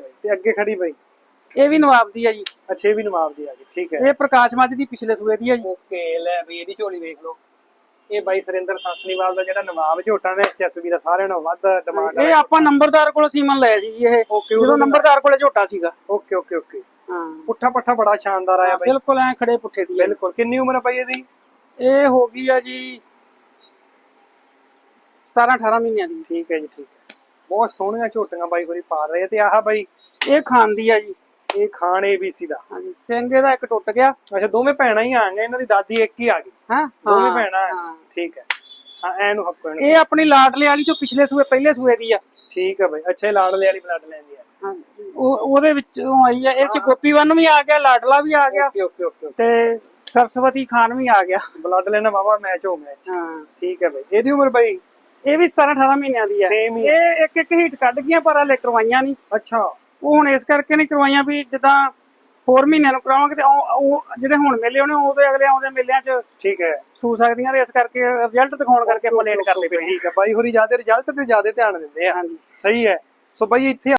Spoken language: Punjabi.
ਤੇ ਅੱਗੇ ਖੜੀ ਬਈ? ਇਹ ਵੀ ਨਵਾਬ ਦੀ ਆ ਜੀ। ਅੱਛੇ ਵੀ ਨਵਾਬ ਦੀ ਆ ਗਈ ਠੀਕ ਹੈ। ਇਹ ਪ੍ਰਕਾਸ਼ ਮੱਝ ਦੀ ਪਿਛਲੇ ਸੂਏ ਦੀ ਆ ਜੀ। ਓਕੇ ਲੈ ਵੀ ਇਹਦੀ ਝੋਲੀ ਵੇਖ ਲਓ। ਇਹ ਬਾਈ ਸੁਰਿੰਦਰ ਸਾਸਨੀਵਾਲ ਦਾ ਜਿਹੜਾ ਨਵਾਬ ਝੋਟਾ ਨੇ ਐਚਐਸਬੀ ਦਾ ਸਾਰਿਆਂ ਨਾਲੋਂ ਵੱਧ ਡਿਮਾਂਡ ਇਹ ਆਪਾਂ ਨੰਬਰਦਾਰ ਕੋਲੋਂ ਸੀਮਨ ਲਿਆ ਸੀ ਜੀ ਇਹ। ਓਕੇ ਜਦੋਂ ਨੰਬਰਦਾਰ ਕੋਲੇ ਝੋਟਾ ਸੀਗਾ। Okay okay okay. ਹਾਂ। ਪੁੱਠਾ ਪੱਠਾ ਬੜਾ ਸ਼ਾਨਦਾਰ ਆਇਆ ਬਾਈ। ਬਿਲਕੁਲ ਐ ਖੜੇ ਪੁੱਠੇ ਦੀ। ਬਿਲਕੁਲ। ਕਿੰਨੀ ਉਮਰ ਹੈ ਬਾਈ ਇਹਦੀ? ਇਹ ਹੋ ਗਈ ਆ ਜੀ 17 18 ਮਹੀਨਿਆਂ ਦੀ। ਠੀਕ ਹੈ ਜੀ ਠੀਕ ਹੈ। ਬਹੁਤ ਸੋਹਣੀਆਂ ਝੋਟੀਆਂ ਬਾਈ ਹੋਰੀ ਪਾ ਰਹੇ ਤੇ ਆਹ ਬਾਈ ਇਹ ਖਾਨ ਦੀ ਆ ਜੀ। ਇਹ ਖਾਨ ਏਬੀਸੀ ਦਾ। ਹਾਂਜੀ ਸਿੰਘ ਇਹਦਾ ਇੱਕ ਟੁੱਟ ਗਿਆ। ਅੱਛਾ ਦੋਵੇਂ ਭੈਣਾਂ ਹੀ ਆ ਗਈਆਂ ਇਹਨਾਂ ਦੀ ਦਾਦੀ ਇੱਕ ਹੀ ਆ ਗਈ। ਹਾਂ ਦੋਵੇਂ ਭੈਣਾਂ। ਠੀਕ ਹੈ। ਹਾਂ ਐ ਨੂੰ ਹੱਕੋ ਇਹਨੂੰ ਇਹ ਆਪਣੀ ਲਾਡਲੇ ਵਾਲੀ ਚੋਂ ਪਿਛਲੇ ਸੂਏ ਪਹਿਲੇ ਸੂਏ ਦੀ ਆ। ਠੀਕ ਹੈ ਬਾਈ। ਅੱਛਾ ਇਹ ਲਾੜਲੇ ਵਾਲੀ ਬਲੱਡ ਲੈਂਦੀ ਆ। ਉਹ ਉਹਦੇ ਵਿੱਚੋਂ ਆਈ ਆ। ਇਹ ਚ ਗੋਪੀਵਨ ਵੀ ਆ ਗਿਆ ਲਾਡਲਾ ਵੀ ਆ ਗਿਆ। ਓਕੇ ਓਕੇ ਓਕੇ ਤੇ ਸਰਸਵਤੀ ਖਾਨ ਵੀ ਆ ਗਿਆ। ਬਲੱਡ ਲੈਣਾ ਵਾਵਾ ਮੈਚ ਹੋ ਹਾਂ। ਠੀਕ ਹੈ ਬਾਈ। ਇਹਦੀ ਉਮਰ ਬਾਈ ਇਹ ਵੀ 17 18 ਮਹੀਨਿਆਂ ਦੀ Same ਹੀ ਇਹ ਇੱਕ ਇੱਕ ਹੀਟ ਕੱਢ ਗਈਆਂ ਪਰ ਹਲੇ ਕਰਵਾਈਆਂ ਨਹੀਂ। ਅੱਛਾ। ਉਹ ਹੁਣ ਇਸ ਕਰਕੇ ਨਹੀਂ ਕਰਵਾਈਆਂ ਵੀ ਜਿੱਦਾਂ ਹੋਰ ਮਹੀਨਿਆਂ ਨੂੰ ਕਰਾਵਾਂਗੇ ਤੇ ਉਹ ਉਹ ਜਿਹੜੇ ਹੁਣ ਮੇਲੇ ਹੋਣੇ ਉਹਦੇ ਅਗਲੇ ਆਉਂਦੇ ਮੇਲਿਆਂ 'ਚ ਠੀਕ ਹੈ। ਸੂ ਸਕਦੀਆਂ ਤੇ ਇਸ ਕਰਕੇ ਰਿਜ਼ਲਟ ਦਿਖਾਉਣ ਕਰਕੇ ਆਪਾਂ ਲੇਟ ਕਰਦੇ ਪਏ ਹਾਂ। ਠੀਕ ਹੈ ਬਾਈ ਹੋਰੀ ਜ਼ਿਆਦਾ ਰਿਜ਼ਲਟ ਤੇ ਜ਼ਿਆਦਾ ਧਿਆਨ ਦਿੰਦੇ ਆ। ਹਾਂਜੀ। ਸਹੀ ਹੈ। ਸੋ ਬਾਈ ਇੱਥੇ